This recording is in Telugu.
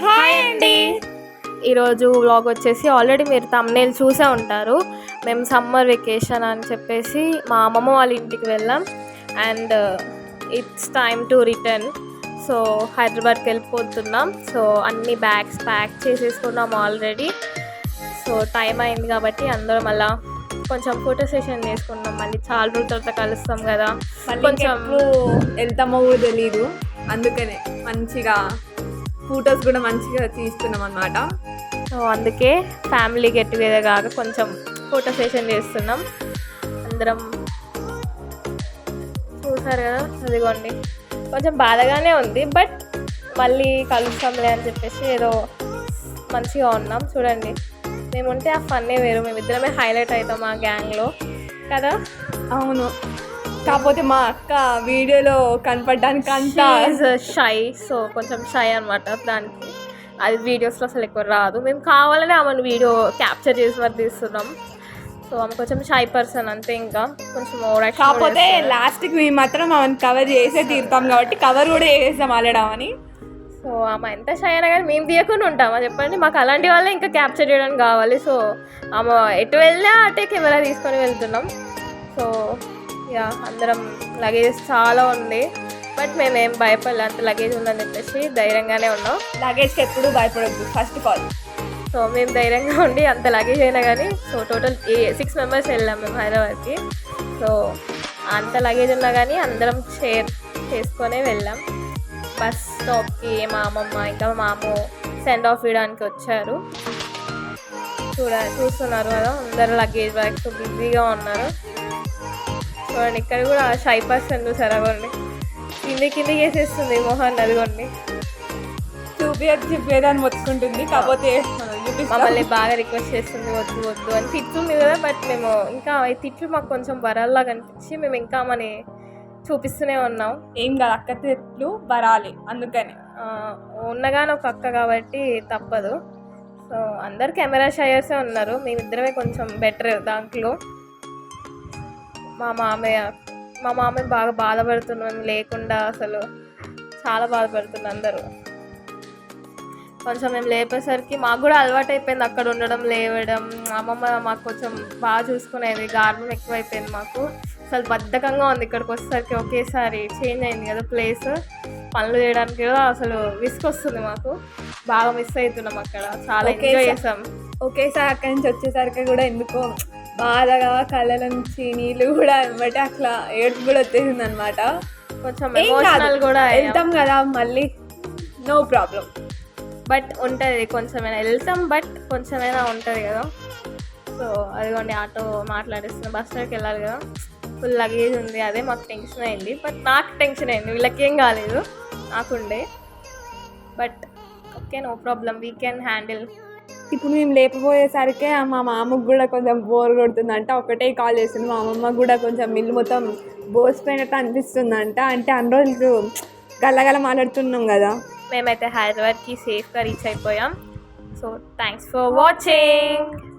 హాయ్ అండి. ఈరోజు వ్లాగ్ వచ్చేసి ఆల్రెడీ మీరు తమ్నేల్ చూసే ఉంటారు. మేము సమ్మర్ వెకేషన్ అని చెప్పేసి మా అమ్మమ్మ వాళ్ళ ఇంటికి వెళ్ళాం. And it's time to return so హైదరాబాద్కి వెళ్ళిపోతున్నాం. సో అన్ని బ్యాగ్స్ ప్యాక్ చేసేసుకున్నాం ఆల్రెడీ సో టైం అయింది కాబట్టి అందరం అలా కొంచెం ఫోటో సెషన్ చేసుకున్నాం. మళ్ళీ చాలా రోజుల తర్వాత కలుస్తాం కదా. కొంచెం వెళ్తామో తెలీదు. అందుకనే మంచిగా ఫొటోస్ కూడా మంచిగా తీస్తున్నాం అనమాట సో అందుకే ఫ్యామిలీ గెట్ టుగెదర్ కాక కొంచెం ఫోటో సెషన్ చేస్తున్నాం. అందరం చూసారు కదా అదిగోండి. కొంచెం బాధగానే ఉంది బట్ మళ్ళీ కలుస్తాంలే అని చెప్పేసి ఏదో మంచిగా ఉన్నాం. చూడండి మేముంటే ఆ ఫన్నే వేరు. మేమిద్దరమే హైలైట్ అవుతాం ఆ గ్యాంగ్లో కదా? అవును. కాకపోతే మా అక్క వీడియోలో కనపడడానికి అంతా షై సో కొంచెం షై అనమాట దానికి. అది వీడియోస్లో అసలు ఎక్కువ రాదు. మేము కావాలనే ఆమెను వీడియో క్యాప్చర్ చేసి మరి తీస్తున్నాం సో ఆమె కొంచెం షై పర్సన్ అంతే ఇంకా. కొంచెం ఓవర్ కాకపోతే లాస్ట్కి మేము మాత్రం ఆమెను కవర్ చేసే తీరుతాం కాబట్టి కవర్ కూడా చేసేసాం ఆలడామని సో ఆమె ఎంత షై అయినా కానీ మేము తీయకుండా ఉంటామా చెప్పండి. మాకు అలాంటి వాళ్ళే ఇంకా క్యాప్చర్ చేయడానికి కావాలి. సో ఆమె ఎటు వెళ్ళినా అటే కెమెరా తీసుకొని వెళ్తున్నాం. సో యా అందరం లగేజ్ చాలా ఉంది. బట్ మేమేం భయపడలే అంత లగేజ్ ఉందని చెప్పేసి ధైర్యంగానే ఉన్నాం. లగేజ్కి ఎప్పుడు భయపడద్దు ఫస్ట్ ఆఫ్ ఆల్ సో మేము ధైర్యంగా ఉండి అంత లగేజ్ అయినా కానీ so total a six members వెళ్ళాం మేము హైదరాబాద్కి. సో అంత లగేజ్ ఉన్నా కానీ అందరం షేర్ చేసుకొనే వెళ్ళాం. బస్ స్టాప్కి మా అమ్మమ్మ ఇంకా మామ సెండ్ ఆఫ్ ఇవ్వడానికి వచ్చారు. చూడ చూస్తున్నారు కదా అందరు లగేజ్ బ్యాగ్స్ బిజీగా ఉన్నారు. చూడండి ఇక్కడ కూడా షై పర్సన్ చూసారు అవ్వండి కింది కింది చేసేస్తుంది మొహన్ అదిగోండి చూపియదు చూపియదు అని మొత్తుకుంటుంది కాకపోతే. మమ్మల్ని బాగా రిక్వెస్ట్ చేస్తుంది వద్దు వద్దు అని తిట్టుంది కదా బట్ మేము ఇంకా ఈ తిట్లు మాకు కొంచెం వరల్లా కనిపించి మేము ఇంకా మని చూపిస్తూనే ఉన్నాం. ఏం కాదు అక్క చెట్లు వరాలి అందుకని. ఉన్నగానే ఒక అక్క కాబట్టి తప్పదు. సో అందరు కెమెరా షయర్సే ఉన్నారు మేమిద్దరమే కొంచెం బెటర్ దాంట్లో. మా మామయ్య మా మామయ్య బాగా బాధపడుతున్నాం లేకుండా అసలు చాలా బాధపడుతుంది అందరూ. కొంచెం మేము లేపేసరికి మాకు కూడా అలవాటు అయిపోయింది అక్కడ ఉండడం లేవడం. అమ్మమ్మ మాకు కొంచెం బాగా చూసుకునేది గార్డం ఎక్కువైపోయింది మాకు. అసలు బద్ధకంగా ఉంది ఇక్కడికి వచ్చేసరికి ఒకేసారి చేంజ్ అయింది కదా ప్లేస్. పనులు చేయడానికి కూడా అసలు విసుకొస్తుంది మాకు. బాగా మిస్ అవుతున్నాం అక్కడ. చాలా ఎంజాయ్. చేసాం. ఒకేసారి అక్కడి నుంచి వచ్చేసరికి కూడా ఎందుకో బాధగా కళ్ళ నుంచి నీళ్ళు కూడా వెంబటి అట్లా ఏడుపు కూడా వచ్చేసింది అనమాట కొంచెం కూడా వెళ్తాం కదా మళ్ళీ నో ప్రాబ్లం బట్ ఉంటుంది కొంచెమైనా వెళ్తాం బట్ కొంచెమైనా ఉంటుంది కదా. సో అదిగోండి ఆటో మాట్లాడిస్తున్న బస్ స్టాండ్కి వెళ్ళాలి కదా. ఫుల్ లగేజ్ ఉంది అదే మాకు టెన్షన్ అయింది. బట్ నాకు టెన్షన్ అయింది వీళ్ళకి ఏం కాలేదు. నాకుండే. But okay no problem we can handle ఇప్పుడు మేము లేకపోయేసరికి మా మామకు కూడా కొంచెం బోర్ కొడుతుందంట. ఒకటే కాల్ చేసింది. మా అమ్మమ్మ కూడా కొంచెం మిల్లు మొత్తం బోసిపోయినట్టు అనిపిస్తుందంట. అంటే అన్ని రోజులు గల్లగల మాట్లాడుతున్నాం కదా. మేమైతే హైదరాబాద్కి సేఫ్గా రీచ్ అయిపోయాం. So thanks for watching